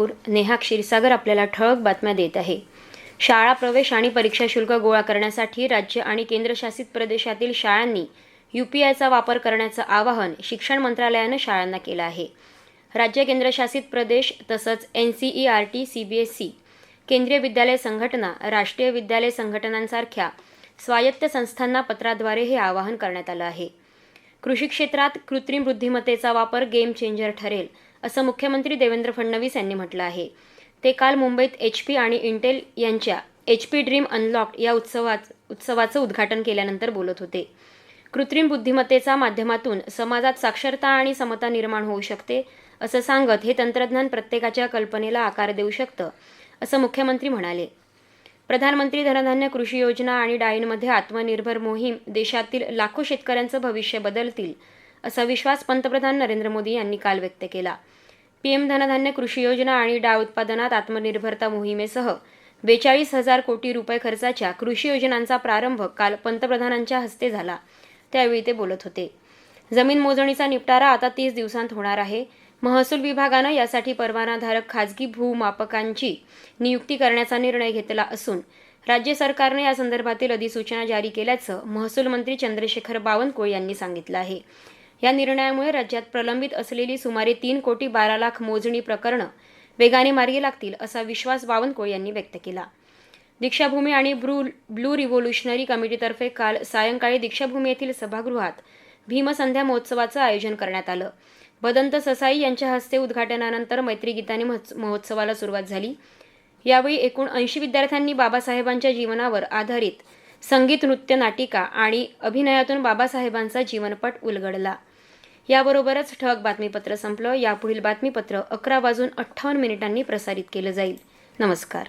नेहा क्षीरसागर आपल्याला ठळक बातम्या देत आहे. शाळा प्रवेश आणि परीक्षा शुल्क गोळा करण्यासाठी राज्य आणि केंद्रशासित प्रदेशातील शाळांनी यू पी आयचा वापर करण्याचं आवाहन शिक्षण मंत्रालयानं शाळांना केलं आहे. राज्य केंद्रशासित प्रदेश तसंच N C E R T C B S C केंद्रीय विद्यालय संघटना राष्ट्रीय विद्यालय संघटनांसारख्या स्वायत्त संस्थांना पत्राद्वारे हे आवाहन करण्यात आलं आहे. कृषी क्षेत्रात कृत्रिम बुद्धिमत्तेचा वापर गेम चेंजर ठरेल असं मुख्यमंत्री देवेंद्र फडणवीस यांनी म्हटलं आहे. ते काल मुंबईत एच पी आणि इंटेल यांच्या एच पी ड्रीम अनलॉक्ड या उत्सवाच उत्सवाचं उद्घाटन केल्यानंतर बोलत होते. कृत्रिम बुद्धिमत्तेचा माध्यमातून समाजात साक्षरता आणि समता निर्माण होऊ शकते असं सांगत हे तंत्रज्ञान प्रत्येकाच्या कल्पनेला आकार देऊ शकतं असं मुख्यमंत्री म्हणाले. प्रधानमंत्री धनधान्य कृषी योजना आणि डाळींमध्ये आत्मनिर्भर मोहीम देशातील लाखो शेतकऱ्यांचं भविष्य बदलतील असा विश्वास पंतप्रधान नरेंद्र मोदी यांनी काल व्यक्त केला. पीएम धनधान्य कृषी योजना आणि डाळ उत्पादनात आत्मनिर्भरता मोहिमेसह बेचाळीस हजार कोटी रुपये खर्चाच्या कृषी योजनांचा प्रारंभ काल पंतप्रधानांच्या हस्ते झाला. त्यावेळी ते बोलत होते. जमीन मोजणीचा निपटारा आता तीस दिवसांत होणार आहे. महसूल विभागानं यासाठी परवानाधारक खाजगी भूमापकांची नियुक्ती करण्याचा निर्णय घेतला असून राज्य सरकारने या संदर्भातील अधिसूचना जारी केल्याचं महसूल मंत्री चंद्रशेखर बावनकुळे यांनी सांगितलं आहे. या निर्णयामुळे राज्यात प्रलंबित असलेली सुमारे तीन कोटी बारा लाख मोजणी प्रकरणं वेगाने मार्गी लागतील असा विश्वास बावनकुळे यांनी व्यक्त केला. दीक्षाभूमी आणि ब्रू ब्लू रिव्होल्युशनरी कमिटीतर्फे काल सायंकाळी दीक्षाभूमी येथील सभागृहात भीमसंध्या महोत्सवाचं आयोजन करण्यात आलं. बदंत ससाई यांच्या हस्ते उद्घाटनानंतर मैत्री गीताने महोत्स- महोत्सवाला सुरुवात झाली. यावेळी एकूण ऐंशी विद्यार्थ्यांनी बाबासाहेबांच्या जीवनावर आधारित संगीत नृत्य नाटिका आणि अभिनयातून बाबासाहेबांचा जीवनपट उलगडला. याबरोबरच ठळक बातमीपत्र संपलं. यापुढील बातमीपत्र अकरा वाजून अठ्ठावन्न मिनिटांनी प्रसारित केलं जाईल. नमस्कार.